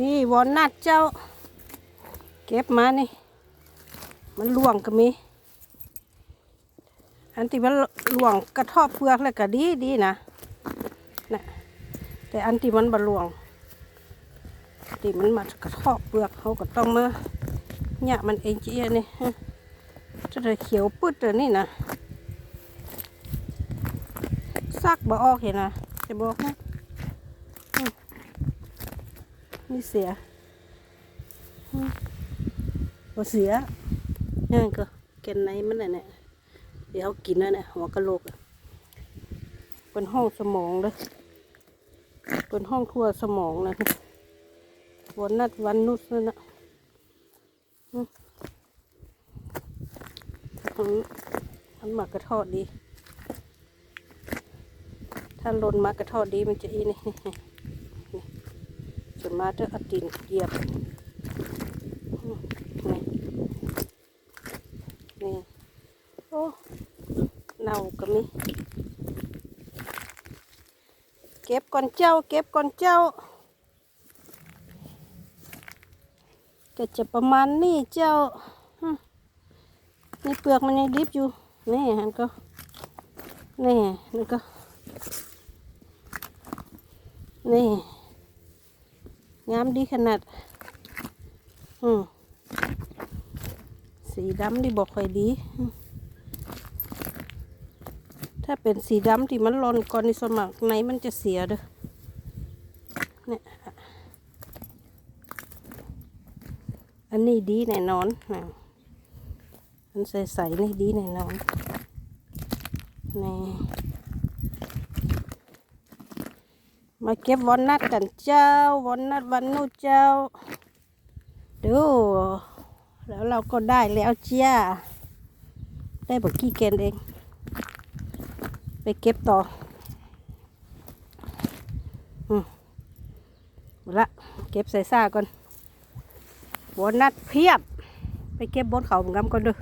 นี่วอลนัทเจ้า เก็บมานี่ มันหลวงก็มี อันที่มันหลวงกระทบเปลือกแล้วก็ดีดีนะนะแต่อันที่มันบะหลวงที่มันมากระทบเปลือกเขาก็ต้องมาเนี่ยมันเองจีอันนี่ฮะจะได้เขียวปืดเลยนี่นะซักบ่ออกเห็นนะจะบอกนะ นี่เสียอืมบ่เสียนี่นก็แกนไหนมันน่ะเนี่ยเดี๋ยวเอากินแล้วเนี่ยหัวกะโหลกอะเป็นห้องสมองเลยเป็นห้องทั่วสมองนะวันนัดวันนุษนั่นนะอืมอืมมันหมักกระทอดดี ถ้าลนมากระทอดดีมันจะอีนี่นี่ ส่วนมากจะเอาดินเหยียบนี่นี่โอ้เน่าก็มีเก็บก่อนเจ้า เก็บก่อนเจ้าก็จะประมาณนี้เจ้านี่เปลือกมันยังดิบอยู่นี่ฮันก็นี่นี่ก็นี่ งามดีขนาด อืมสีดำที่บอกค่อยดี ถ้าเป็นสีดำที่มันร้อนก่อนในสมัครในมันจะเสียเด้อเนี่ยอันนี้ดีแน่นอนนะอันใสๆนี่ดีแน่นอนนี่ มาเก็บวอลนัทกันเจ้าวอลนัทวันนู้เจ้า ดู แล้วเราก็ได้แล้วเจ้า ได้บอกกี่เกนเอง ไปเก็บต่อ อืมหมดละ เก็บใส่ซ่าก่อนบนนัดเพียบ ไปเก็บบนเขาเหมือนกันก่อนด้อ